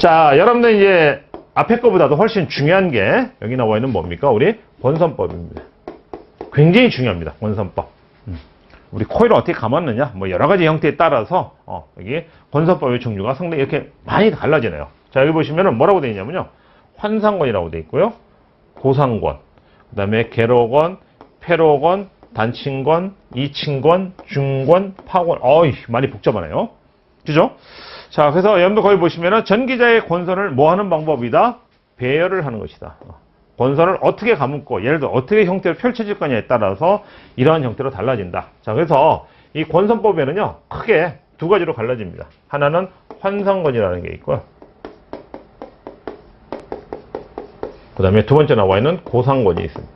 자, 여러분들 이제 앞에 거보다도 훨씬 중요한 게 여기 나와 있는 뭡니까? 우리 권선법입니다. 굉장히 중요합니다. 권선법. 음. 우리 코일을 어떻게 감았느냐? 뭐 여러 가지 형태에 따라서 어, 여기 권선법의 종류가 상당히 이렇게 많이 달라지네요. 자, 여기 보시면은 뭐라고 되어 있냐면요. 환상권이라고 되어 있고요. 고상권, 그 다음에 개로권, 패로권, 단층권, 이층권, 중권, 파권. 어이, 많이 복잡하네요. 그죠? 자, 그래서 여러분들 거기 보시면은 전기자의 권선을 뭐 하는 방법이다? 배열을 하는 것이다. 어. 권선을 어떻게 감고, 예를 들어 어떻게 형태로 펼쳐질 거냐에 따라서 이러한 형태로 달라진다. 자, 그래서 이 권선법에는요, 크게 두 가지로 갈라집니다. 하나는 환상권이라는 게 있고요. 그 다음에 두 번째 나와 있는 고상권이 있습니다.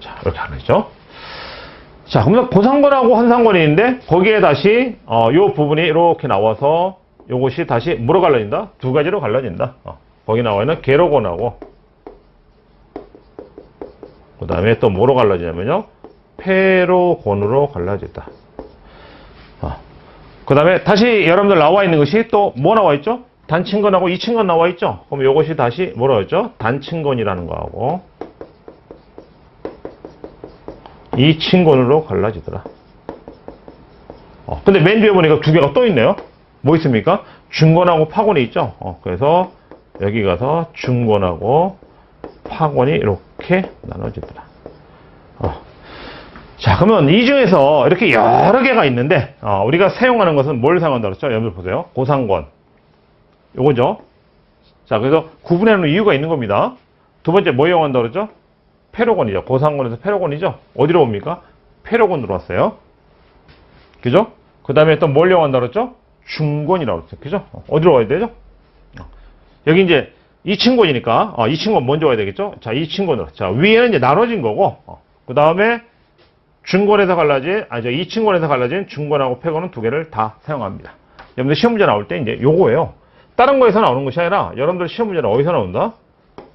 자, 이렇게 하나 있죠. 자, 그러면 고상권하고 환상권이 있는데, 거기에 다시, 어, 요 부분이 이렇게 나와서, 요것이 다시 뭐로 갈라진다? 두 가지로 갈라진다. 어, 거기 나와 있는 개로권하고, 그 다음에 또 뭐로 갈라지냐면요. 페로곤으로 갈라진다. 어, 그 다음에 다시 여러분들 나와 있는 것이 또 뭐 나와 있죠? 단층건하고 이층건 나와 있죠? 그럼 요것이 다시 뭐라고 했죠? 단층건이라는 거하고, 이 친권으로 갈라지더라. 어, 근데 맨 뒤에 보니까 두 개가 또 있네요. 뭐 있습니까? 중권하고 파권이 있죠. 어, 그래서 여기 가서 중권하고 파권이 이렇게 나눠지더라. 어. 자, 그러면 이 중에서 이렇게 여러 개가 있는데, 어, 우리가 사용하는 것은 뭘 사용한다고 그랬죠? 여러분 보세요. 고상권. 요거죠. 자, 그래서 구분하는 이유가 있는 겁니다. 두 번째 뭐 이용한다고 그랬죠? 페로곤이죠. 고상권에서 페로곤이죠. 어디로 옵니까? 페로곤으로 왔어요. 그죠? 그 다음에 또뭘 이용한다고 그랬죠? 중권이라고 그랬죠. 그죠? 어, 어디로 와야 되죠? 어. 여기 이제 이 친권이니까 어, 이 친권 먼저 와야 되겠죠? 자, 이 친권으로. 자, 위에는 이제 나눠진 거고, 어, 그 다음에 중권에서 갈라진, 아니, 저이 친권에서 갈라진 중권하고 패권은 두 개를 다 사용합니다. 여러분들 시험 문제 나올 때 이제 요거예요. 다른 거에서 나오는 것이 아니라 여러분들 시험 문제는 어디서 나온다?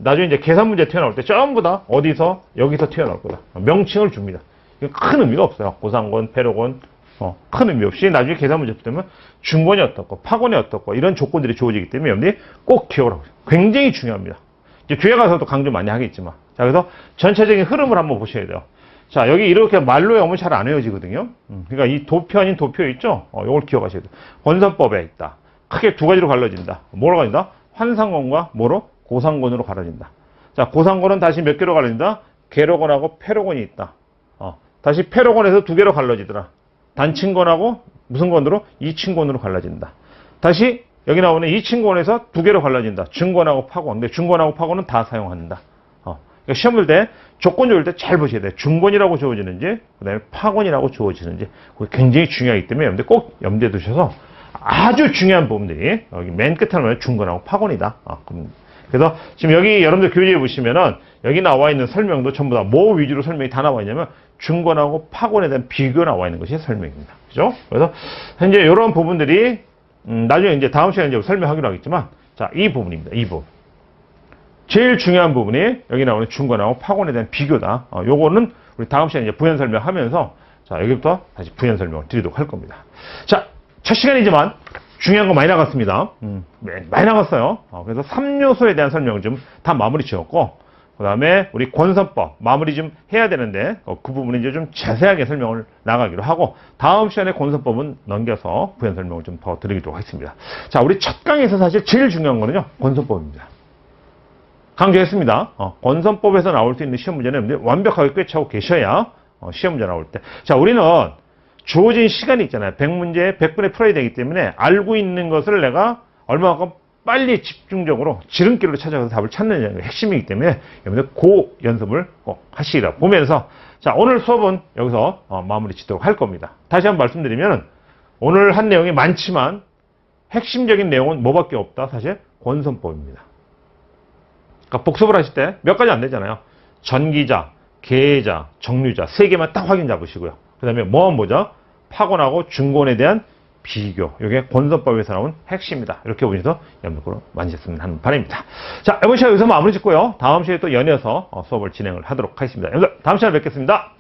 나중에 이제 계산 문제 튀어나올 때 전부 다 어디서 여기서 튀어나올 거다. 명칭을 줍니다. 큰 의미가 없어요. 고상권, 패로권, 어, 큰 의미 없이 나중에 계산 문제 때면 중권이 어떻고 파권이 어떻고 이런 조건들이 주어지기 때문에 여러분들이 꼭 기억을 하고. 굉장히 중요합니다. 이제 뒤에 가서도 강조 많이 하겠지만 자 그래서 전체적인 흐름을 한번 보셔야 돼요. 자 여기 이렇게 말로 외우면 잘안 외워지거든요. 음, 그러니까 이 도표 아닌 도표 있죠? 어, 이걸 기억하셔야 돼요. 권선법에 있다. 크게 두 가지로 갈라진다. 뭐로 갈라진다? 환상권과 뭐로? 고상권으로 갈라진다. 자, 고상권은 다시 몇 개로 갈라진다? 개로권하고 페로권이 있다. 어, 다시 페로권에서 두 개로 갈라지더라. 단층권하고 무슨 권으로? 이층권으로 갈라진다. 다시 여기 나오는 이층권에서 두 개로 갈라진다. 중권하고 파권. 근데 중권하고 파권은 다 사용한다. 어, 그러니까 시험 볼 때 조건 좋을 때 잘 보셔야 돼요. 중권이라고 주어지는지, 그 다음에 파권이라고 주어지는지. 그게 굉장히 중요하기 때문에 여러분들 꼭 염두에 두셔서 아주 중요한 부분들이 여기 맨 끝에 나오면 중권하고 파권이다. 어, 그럼 그래서 지금 여기 여러분들 교재에 보시면은 여기 나와 있는 설명도 전부 다 뭐 위주로 설명이 다 나와 있냐면 중권하고 파권에 대한 비교 나와 있는 것이 설명입니다. 그죠? 그래서 현재 이런 부분들이 음, 나중에 이제 다음 시간에 이제 설명하기로 하겠지만 자, 이 부분입니다. 이 부분. 제일 중요한 부분이 여기 나오는 중권하고 파권에 대한 비교다. 어, 요거는 우리 다음 시간에 이제 부연 설명하면서 자, 여기부터 다시 부연 설명을 드리도록 할 겁니다. 자, 첫 시간이지만 중요한 거 많이 나갔습니다. 음, 네, 많이 나갔어요. 어, 그래서 3요소에 대한 설명을 좀다 마무리 지었고, 그 다음에 우리 권선법 마무리 좀 해야 되는데, 어, 그 부분은 이제 좀 자세하게 설명을 나가기로 하고, 다음 시간에 권선법은 넘겨서 부연 설명을 좀 더 드리도록 하겠습니다. 자, 우리 첫 강에서 사실 제일 중요한 거는요, 권선법입니다. 강조했습니다. 어, 권선법에서 나올 수 있는 시험 문제는 완벽하게 꿰차고 계셔야 어, 시험 문제 나올 때. 자, 우리는 주어진 시간이 있잖아요. 100문제 100분에 풀어야 되기 때문에 알고 있는 것을 내가 얼마만큼 빨리 집중적으로 지름길로 찾아가서 답을 찾는 게 핵심이기 때문에 여러분들 고 연습을 꼭 하시라 보면서 자 오늘 수업은 여기서 어, 마무리 짓도록 할 겁니다. 다시 한번 말씀드리면 오늘 한 내용이 많지만 핵심적인 내용은 뭐밖에 없다 사실 권선법입니다. 그러니까 복습을 하실 때 몇 가지 안 되잖아요. 전기자, 계자, 정류자 세 개만 딱 확인 잡으시고요. 그 다음에 뭐는 뭐죠? 파곤하고 중곤에 대한 비교. 이게 권선법에서 나온 핵심이다. 이렇게 보셔서 염두로 만지셨으면 하는 바람입니다. 자, 이번 시간 여기서 마무리 짓고요. 다음 시간에 또 연이어서 어, 수업을 진행을 하도록 하겠습니다. 여러분들, 다음 시간에 뵙겠습니다.